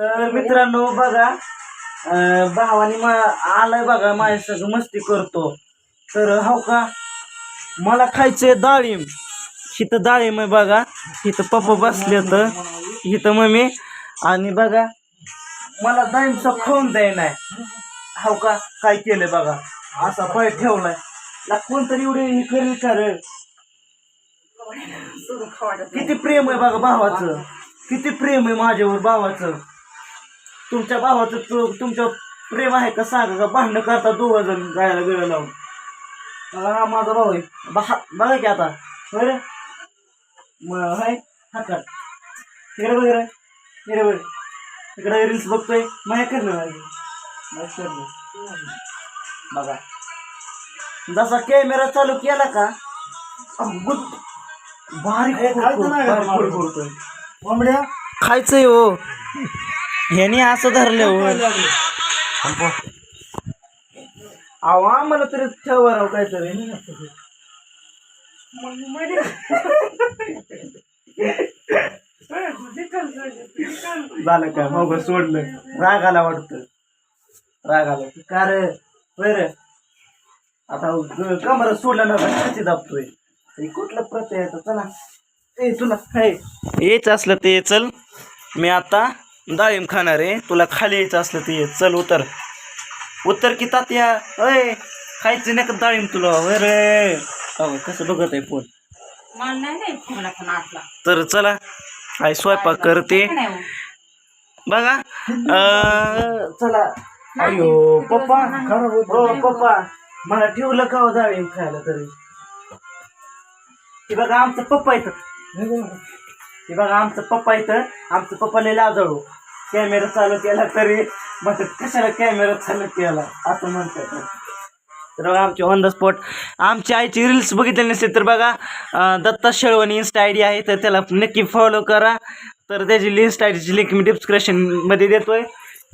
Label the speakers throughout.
Speaker 1: तर मित्रांनो बघा भावानी भावाने मा आलाय बघा माझ्या सगळं मस्ती करतो. तर हो का? मला खायचंय डाळिंब. इथं डाळिंब आहे बघा. इथं पप्पा बसले तर इथं मम्मी. आणि बघा मला डाळिंबचा खाऊन द्याय नाही. हो का? काय केलंय बघा? असा पाय ठेवलाय. ला कोणतरी एवढे हे करेल कारण किती प्रेम आहे बघा भावाचं. किती प्रेम आहे माझ्यावर भावाचं. तुमच्या भावाचं तु- तुमच्या प्रेम आहे का सांगा का? भांडणं करता दोघं जण गायला वेळ लावून. हा माझा भाऊ आहे. बहा बघा की आता. होय रे मग हाय. हातात तिकडे वगैरे तिकडे बघ. तिकडे रील्स बघतोय. माया करणं करणं बघा. जसा कॅमेरा चालू केला का? बारीक
Speaker 2: खायचं
Speaker 1: हो. ह्यानी असं धरलं हो अहो आम्हाला तरी ठेवा राव काहीतरी. झालं का? मग सोडलं. राग आला वाटतं. राग आला का रे? होय रे. आता कमर सोडलं ना कशी दाबतोय? हे कुठलं प्रत आहे? आता चला. ए तुला हे यायच असलं ते चल. मी आता डाळिंब खाणार आहे तुला खाली यायचं असलं ते. चल उतर. उतर की तात्या. अय खायचं नाही का डाळिंब तुला? होय रे. अहो, कसं बघत आहे फोन
Speaker 3: मला नाही नाही फोन आतला.
Speaker 1: तर चला आई स्वयंपाक करते.
Speaker 3: नाही हो.
Speaker 1: बघा अं, चला. अयो पप्पा हो पप्पा मला ठेवलं का हो डाळिंब खायला तरी? हे बघा आमचं पप्पा इथं. हे बघा आमचं पप्पा इथं आमचं पप्पा लय लाजळू. कॅमेरा चालू केला तरी म्हणतात कशाला कॅमेरा चालू केला? असं म्हणतात. तर बघा आमची ऑन द स्पॉट आमची आईची रील्स बघितली नसेल तर बघा Datta Shelvani insta I D आहे तर त्याला नक्की फॉलो करा. तर त्याची लिस्ट आय डीची लिंक मी डिस्क्रिप्शनमध्ये देतोय.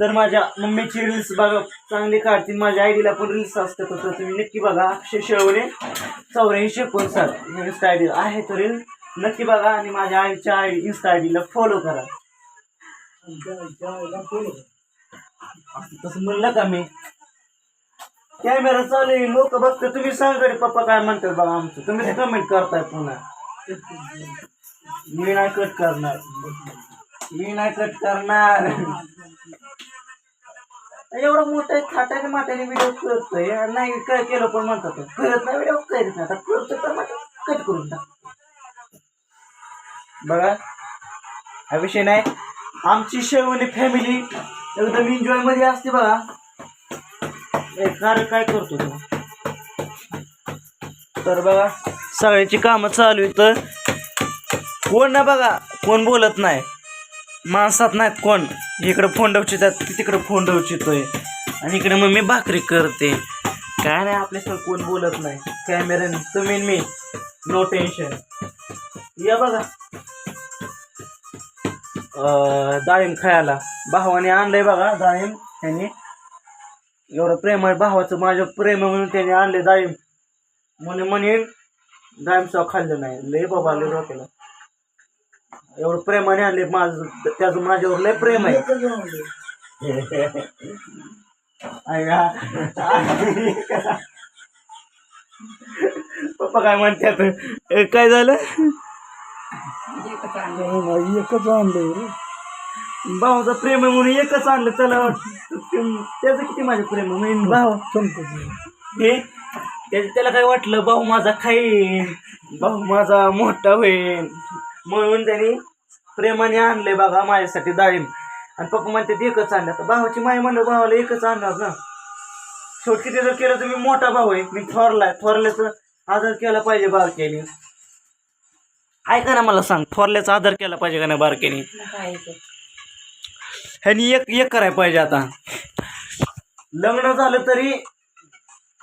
Speaker 1: तर माझ्या मम्मीची रील्स बघा चांगली काढतील माझ्या आय डीला पण रील्स असतात तर तुम्ही नक्की बघा. अक्षय शेळवणे चौऱ्याऐंशी एकोणसाठ इन्स्टा आय डी आहे तर रील नक्की बघा आणि माझ्या आईच्या आय इन्स्टा आय डीला फॉलो करा. तसं म्हणलं का मी कॅमेरा चालू आहे लोक बघते तुम्ही सांगा रे पप्पा काय म्हणतात बघा आमचं तुम्ही कमेंट करताय पुन्हा मी नाही कट करणार मी नाही कट करणार एवढं मोठं थाटाने माटाने व्हिडिओ करतोय आणि नाही काय केलं पण म्हणतात करत नाही व्हिडिओ करीत नाही आता करतो तर मग कट करून टाक. बघा हा विषय नाही. आमची शेवणी फॅमिली एकदम एन्जॉयमध्ये असते बघा. कार काय करतो तू. तर बघा सगळ्याची कामं चालू आहेत. तर कोण ना बघा कोण बोलत नाही. माणसात नाहीत कोण. इकडं फोन डवचितात तिकडं फोन डवचितोय आणि इकडे मग मी भाकरी करते. काय नाही आपल्यासोबत कोण बोलत नाही. कॅमेऱ्याने तुम्ही मी. नो टेन्शन या बघा. डाळिंब खायला. भावाने आणलंय बघा डाळिंब त्यांनी. एवढं प्रेम आहे भावाचं माझं प्रेम आहे म्हणून त्याने आणले डाळिंब म्हणे म्हणेन डाळिंब सॉ खाल्लं नाही. लय बाबा लय डोक्याला. एवढं प्रेमाने आणले माझं त्याचं माझ्यावर लय प्रेम आहे. पप्पा काय म्हणतात? काय झालं?
Speaker 3: एकच आणलं.
Speaker 1: भावाचं प्रेम आहे म्हणून एकच आणलं. त्याला त्याचं किती माझं प्रेम आहे म्हणून भाव
Speaker 2: संपत
Speaker 1: हे? त्या- त्याला काय वाटलं? भाऊ माझा खाईन. भाऊ माझा मोठा होईल म्हणून त्यांनी प्रेमाने आणले बघा माझ्यासाठी डाळिंब आणि पप्पा म्हणते एकच आणलं. तर भावाची माय म्हणलं भावाला एकच आणणार ना. शेवट किती जर केलं तर मी मोठा भाऊ आहे. मी थोरलाय थोरल्याचं आदर केला पाहिजे ऐका ना मला सांग थोरल्याचा आदर केला पाहिजे का नाही
Speaker 3: बारकेने?
Speaker 1: ह्यानी एक एक करायला पाहिजे आता. लग्न झालं तरी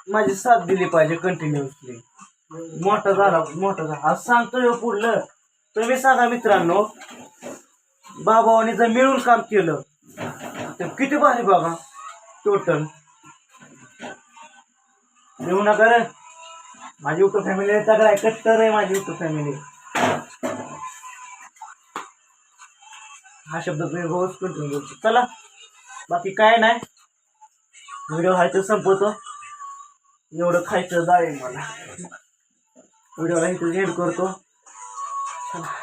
Speaker 1: माझी साथ दिली पाहिजे कंटिन्युअसली मोठा झाला मोठा झाला. आज सांगतोय हो पुढलं. तुम्ही सांगा मित्रांनो बाबावानी जर मिळून काम केलं तर किती भारी बाबा टोटल देऊ नका कर माझी युट्यूब फॅमिली तगडा आहे कट्टर आहे माझी युट्यूब फॅमिली हा शब्द तुम्ही रोज कंटिन्यू बोलतो चला. बाकी काय नाही. व्हिडिओ व्हायचं संपवतो. एवढं खायचं जाईल मला. व्हिडिओला इथं एड करतो. चला.